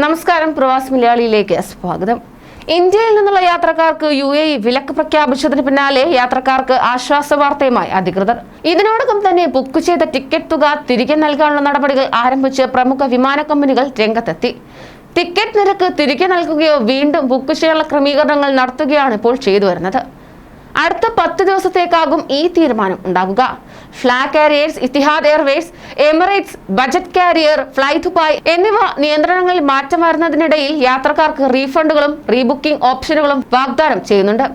നമസ്കാരം പ്രവാസി മലയാളിയിലേക്ക് സ്വാഗതം. ഇന്ത്യയിൽ നിന്നുള്ള യാത്രക്കാർക്ക് യു എ വിലക്ക് പ്രഖ്യാപിച്ചതിന് പിന്നാലെ യാത്രക്കാർക്ക് ആശ്വാസ വാർത്തയുമായി അധികൃതർ. ഇതിനോടകം തന്നെ ബുക്ക് ചെയ്ത ടിക്കറ്റ് തുക തിരികെ നൽകാനുള്ള നടപടികൾ ആരംഭിച്ച് പ്രമുഖ വിമാന കമ്പനികൾ രംഗത്തെത്തി. ടിക്കറ്റ് നിരക്ക് തിരികെ നൽകുകയോ വീണ്ടും ബുക്ക് ചെയ്യാനുള്ള ക്രമീകരണങ്ങൾ നടത്തുകയാണ് ഇപ്പോൾ ചെയ്തു വരുന്നത്. അടുത്ത പത്ത് ദിവസത്തേക്കാകും ഈ തീരുമാനം ഉണ്ടാകുക. Flag carriers Etihad airways Emirates budget carrier fly Dubai എന്നിവ നിയന്ത്രണങ്ങളിൽ മാറ്റം വരുന്നതിനിടയിൽ യാത്രക്കാർക്ക് റീഫണ്ടുകളും റീബുക്കിംഗ് ഓപ്ഷനുകളും വാഗ്ദാനം ചെയ്യുന്നുണ്ട്.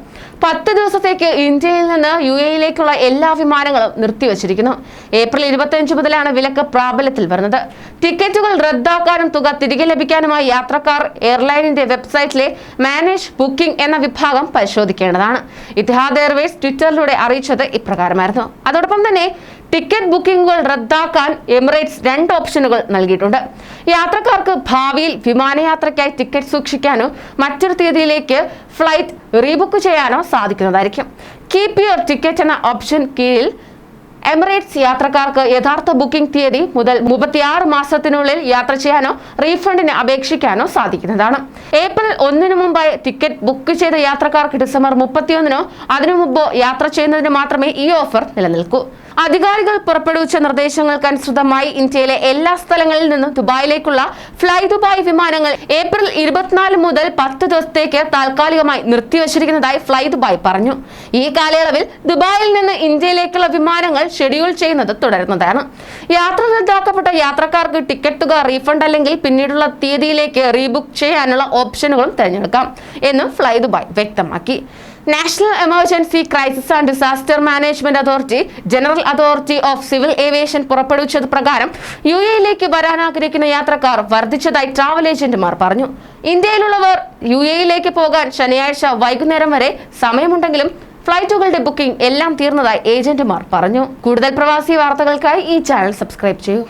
പത്ത് ദിവസത്തേക്ക് ഇന്ത്യയിൽ നിന്ന് യു എയിലേക്കുള്ള എല്ലാ വിമാനങ്ങളും നിർത്തിവച്ചിരിക്കുന്നു. ഏപ്രിൽ ഇരുപത്തിയഞ്ച് മുതലാണ് വിലക്ക് പ്രാബല്യത്തിൽ വരുന്നത്. ടിക്കറ്റുകൾ റദ്ദാക്കാനും തുക തിരികെ ലഭിക്കാനുമായി യാത്രക്കാർ എയർലൈനിന്റെ വെബ്സൈറ്റിലെ മാനേജ് ബുക്കിംഗ് എന്ന വിഭാഗം പരിശോധിക്കേണ്ടതാണ്. ഇത്തിഹാദ് എയർവേസ് ട്വിറ്ററിലൂടെ അറിയിച്ചത് ഇപ്രകാരമായിരുന്നു. അതോടൊപ്പം തന്നെ ടിക്കറ്റ് ബുക്കിംഗുകൾ റദ്ദാക്കാൻ എമിറേറ്റ്സ് രണ്ട് ഓപ്ഷനുകൾ നൽകിയിട്ടുണ്ട്. യാത്രക്കാർക്ക് ഭാവിയിൽ വിമാനയാത്രയ്ക്കായി ടിക്കറ്റ് സൂക്ഷിക്കാനോ മറ്റൊരു തീയതിയിലേക്ക് ഫ്ലൈറ്റ് റീബുക്ക് ചെയ്യാനോ സാധിക്കുന്നതായിരിക്കും. കീപ് യുവർ ടിക്കറ്റ് എന്ന ഓപ്ഷൻ കീഴിൽ എമിറേറ്റ്സ് യാത്രക്കാർക്ക് യഥാർത്ഥ ബുക്കിംഗ് തീയതി മുതൽ മുപ്പത്തിയാറ് മാസത്തിനുള്ളിൽ യാത്ര ചെയ്യാനോ റീഫണ്ടിന് അപേക്ഷിക്കാനോ സാധിക്കുന്നതാണ്. ഏപ്രിൽ ഒന്നിനു മുമ്പായി ടിക്കറ്റ് ബുക്ക് ചെയ്ത യാത്രക്കാർക്ക് ഡിസംബർ മുപ്പത്തിയൊന്നിനോ അതിനു മുമ്പോ യാത്ര ചെയ്യുന്നതിന് മാത്രമേ ഈ ഓഫർ നിലനിൽക്കൂ. അധികാരികൾ പുറപ്പെടുവിച്ച നിർദ്ദേശങ്ങൾക്കനുസൃതമായി ഇന്ത്യയിലെ എല്ലാ സ്ഥലങ്ങളിൽ നിന്നും ദുബായിലേക്കുള്ള ഫ്ലൈ ദുബായ് വിമാനങ്ങൾ ഏപ്രിൽ ഇരുപത്തിനാല് മുതൽ പത്ത് ദിവസത്തേക്ക് താൽക്കാലികമായി നിർത്തിവച്ചിരിക്കുന്നതായി ഫ്ലൈ ദുബായ് പറഞ്ഞു. ഈ കാലയളവിൽ ദുബായിൽ നിന്ന് ഇന്ത്യയിലേക്കുള്ള വിമാനങ്ങൾ ഷെഡ്യൂൾ ചെയ്യുന്നത് തുടരുന്നതാണ്. യാത്ര റദ്ദാക്കപ്പെട്ട യാത്രക്കാർക്ക് ടിക്കറ്റ് തുക റീഫണ്ട് അല്ലെങ്കിൽ പിന്നീടുള്ള തീയതിയിലേക്ക് റീബുക്ക് ചെയ്യാനുള്ള ഓപ്ഷനുകളും തിരഞ്ഞെടുക്കാം എന്നും ഫ്ലൈ ദുബായ് വ്യക്തമാക്കി. National emergency crisis and disaster management authority general authority of civil aviation പുറപ്പെടുവിച്ചത് പ്രകാരം യു എയിലേക്ക് വരാൻ ആഗ്രഹിക്കുന്ന യാത്രക്കാർ വർദ്ധിച്ചതായി ട്രാവൽ ഏജന്റുമാർ പറഞ്ഞു. ഇന്ത്യയിലുള്ളവർ യു എയിലേക്ക് പോകാൻ ശനിയാഴ്ച വൈകുന്നേരം വരെ സമയമുണ്ടെങ്കിലും ഫ്ലൈറ്റുകളുടെ ബുക്കിംഗ് എല്ലാം തീർന്നതായി ഏജന്റുമാർ പറഞ്ഞു. കൂടുതൽ പ്രവാസി വാർത്തകൾക്കായി ഈ ചാനൽ സബ്സ്ക്രൈബ് ചെയ്യൂ.